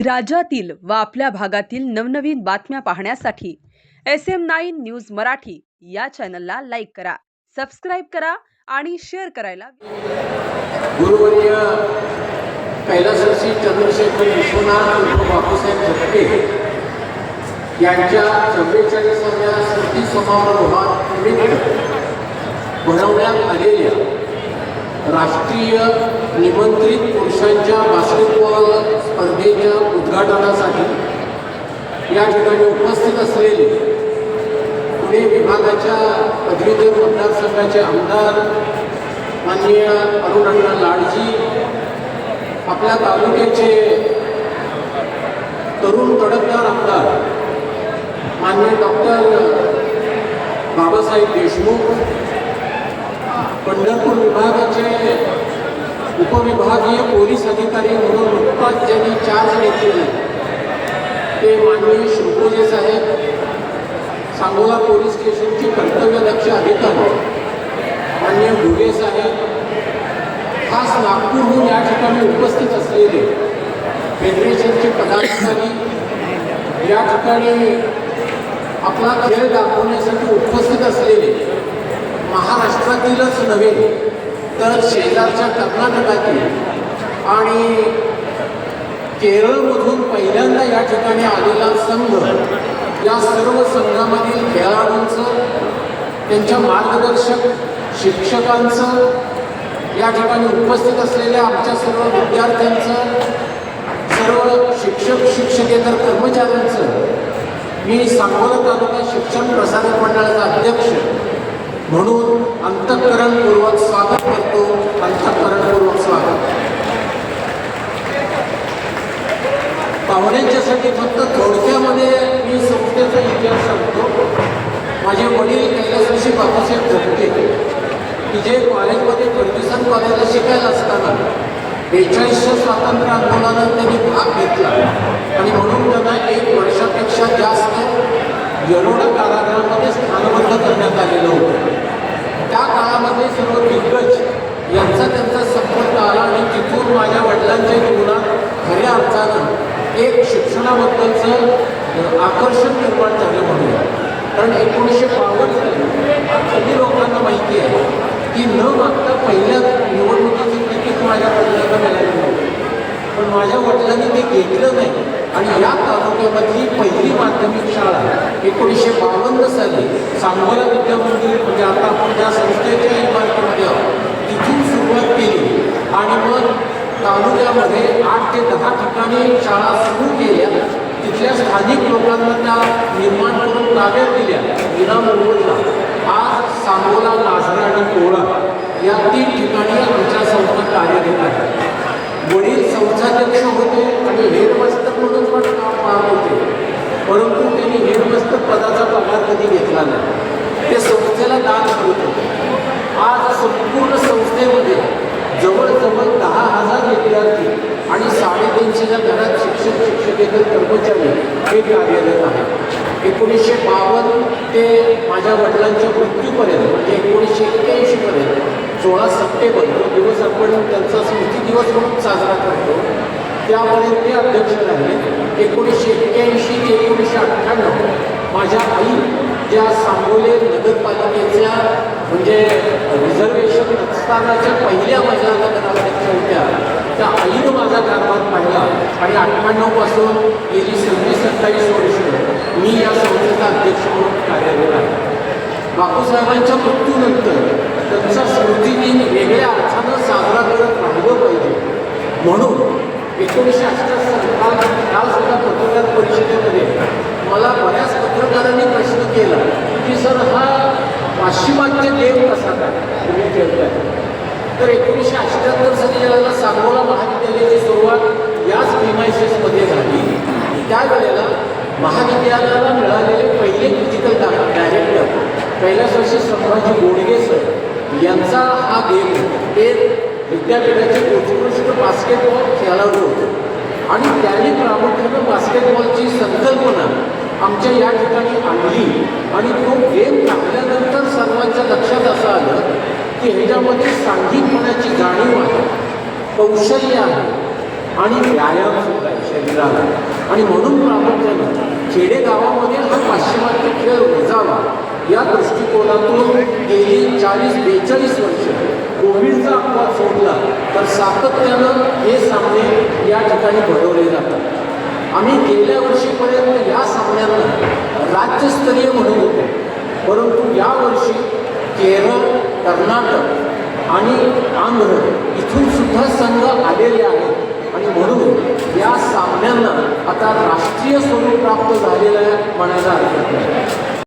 राज्यातील व आपल्या भागातील नवनवीन बातम्या पाहण्यासाठी S M nine news Marathi या चॅनलला लाईक करा सबस्क्राईब करा आणि शेअर करायला गुरुवर्य कैलासवासी चंद्रशेखर विश्वनाथ बापूसाहेब झटके यांच्या चव्वेचाळीसाव्या स्मृती समारोहानिमित्त भरवण्यात आलेल्या राष्ट्रीय निमंत्रित पुरुषांच्या बास्केटबॉल स्पर्धेच्या उद्घाटनासाठी या ठिकाणी उपस्थित असलेले पुणे विभागाच्या पदवीधर मतदारसंघाचे आमदार माननीय अरुणअण्णा लाडजी आपल्या तालुक्याचे तरुण तडकदार आमदार माननीय डॉक्टर बाबासाहेब देशमुख पंढरपूर विभागाचे उपविभागीय पोलीस अधिकारी म्हणून नुकताच ज्यांनी चार्ज घेतलेले ते माननीय शिवपूजे साहेब सांगोला पोलीस स्टेशनचे कर्तव्यदक्ष अधिकारी माननीय घुगे साहेब खास नागपूरहून या ठिकाणी उपस्थित असलेले फेडरेशनचे पदाधिकारी या ठिकाणी आपला खेळ दाखवण्यासाठी उपस्थित असलेले महाराष्ट्रातीलच नव्हे तर शेजारच्या कर्नाटकातील. आणि केरळमधून पहिल्यांदा या ठिकाणी आलेला संघ या सर्व संघामधील खेळाडूंचं त्यांच्या मार्गदर्शक शिक्षकांचं या ठिकाणी उपस्थित असलेल्या आमच्या सर्व विद्यार्थ्यांचं सर्व शिक्षक शिक्षकेतर कर्मचाऱ्यांचं मी सांगोला तालुका शिक्षण प्रसारक मंडळाचा अध्यक्ष म्हणून अंतःकरणपूर्वक स्वागत करतो. अंतःकरणपूर्वक स्वागत. पाहुण्यांच्यासाठी फक्त थोडक्यामध्ये मी संस्थेचा इतिहास सांगतो. माझे वडील कैलासवासी बाबासाहेब धोके की जे कॉलेजमध्ये फर्ग्युसन कॉलेजला शिकायला असताना बेचाळीसच्या स्वातंत्र्य आंदोलनात त्यांनी भाग घेतला. आणि म्हणून त्यांना एक वर्षापेक्षा जास्त येरोडा कारागृहामध्ये स्थानबद्ध करण्यात आलेलं होतं. त्या काळामध्ये सर्व दिग्गज यांचा त्यांचा संपर्क आला आणि तिथून माझ्या वडिलांच्या जीवनात खऱ्या अर्थानं एक शिक्षणाबद्दलचं आकर्षण निर्माण झालं म्हणून. कारण एकोणीसशे बावन्न कधी लोकांना माहिती आहे की न मागता पहिल्या निवडणुकीचं तिकीट माझ्या वडिलांना मिळालं नव्हतं. पण माझ्या वडिलांनी ते घेतलं नाही. आणि या तालुक्यामधली पहिली माध्यमिक शाळा एकोणीसशे बावन्न साली सांगोला विद्यामंदिर म्हणजे आता आपण ज्या संस्थेच्या इमारतीमध्ये आहोत तिथून सुरुवात केली. आणि मग तालुक्यामध्ये आठ ते दहा ठिकाणी शाळा सुरू केल्या. तिथल्या स्थानिक लोकांना त्या निर्माण करून ताब्यात दिल्या. विना मोबदला आज सांगोला नाझरा आणि कोळा या तीन ठिकाणी आमच्या संस्था कार्य घेत आहे वडील संस्थाध्यक्ष होते आणि हे म्हणून पण काम पाहत होते. परंतु त्यांनी हेडमास्तर पदाचा पगार कधी घेतला नाही. ते संस्थेला दान करत होते. आज संपूर्ण संस्थेमध्ये जवळजवळ दहा हजार विद्यार्थी आणि साडेतीनशेच्या घरात शिक्षक शिक्षकेतर कर्मचारी हे कार्यरत आहेत. एकोणीसशे बावन्न ते माझ्या वडिलांच्या मृत्यूपर्यंत म्हणजे एकोणीसशे एक्क्याऐंशीपर्यंत सोळा सप्टेंबर तो दिवस आपण त्यांचा स्मृती दिवस म्हणून साजरा करतो त्यापर्यंत ते अध्यक्ष राहिले. एकोणीसशे एक्क्याऐंशी ते एकोणीसशे अठ्ठ्याण्णव. माझ्या आई ज्या सांगोले नगरपालिकेच्या म्हणजे रिझर्वेशन नसतानाच्या पहिल्या माझ्या नगराध्यक्ष होत्या त्या आईनं माझा कारभार पाहिला. आणि अठ्ठ्याण्णवपासून गेली सव्वीस सत्तावीस वर्ष मी या संस्थेचा अध्यक्ष म्हणून कार्यरत आहे. बापूसाहेबांच्या मृत्यूनंतर त्यांचा स्मृतिदिन वेगळ्या अर्थानं साजरा करत राहिलं पाहिजे. म्हणून एकोणीसशे अठ्ठावीस काल काल सुद्धा पत्रकार परिषदेमध्ये. मला बऱ्याच पत्रकारांनी प्रश्न केला की सर हा पाश्चिमात्य देव कसा काय? तुम्ही ठेवताय तर एकोणीसशे अठ्ठ्याहत्तर साली याला सांगोला महाविद्यालयाची सुरुवात याच प्रिमायसेसमध्ये झाली. त्यावेळेला महाविद्यालयाला मिळालेले पहिले फिजिकल डायरेक्टर कैलासवासी संभाजी गोडगे सर यांचा हा देव ते विद्यापीठाचे उत्कृष्ट बास्केटबॉल खेळाडू होते. आणि त्यांनी प्रामुख्यानं बास्केटबॉलची संकल्पना आमच्या या ठिकाणी आणली. आणि तो गेम टाकल्यानंतर सर्वांच्या लक्षात असं आलं की ह्याच्यामध्ये सांघिकपणाची जाणीव आहे कौशल्य आहे आणि व्यायाम सुद्धा आहे शरीराला. आणि म्हणून प्रामुख्यानं खेडेगावामध्ये हा पाश्चिमात्य खेळ रुजावा या दृष्टिकोनातून गेली चाळीस बेचाळीस वर्ष कोविडचा अपवाद सोडला तर सातत्यानं हे सामने या ठिकाणी घडवले जातात. आम्ही गेल्या वर्षीपर्यंत या सामन्यांना राज्यस्तरीय म्हणत होतो परंतु यावर्षी केरळ कर्नाटक आणि आंध्र इथून सुद्धा संघ आलेले आहेत. आणि म्हणून या सामन्यांना आता राष्ट्रीय स्वरूप प्राप्त झालेलं आहे म्हणायला हरकत नाही.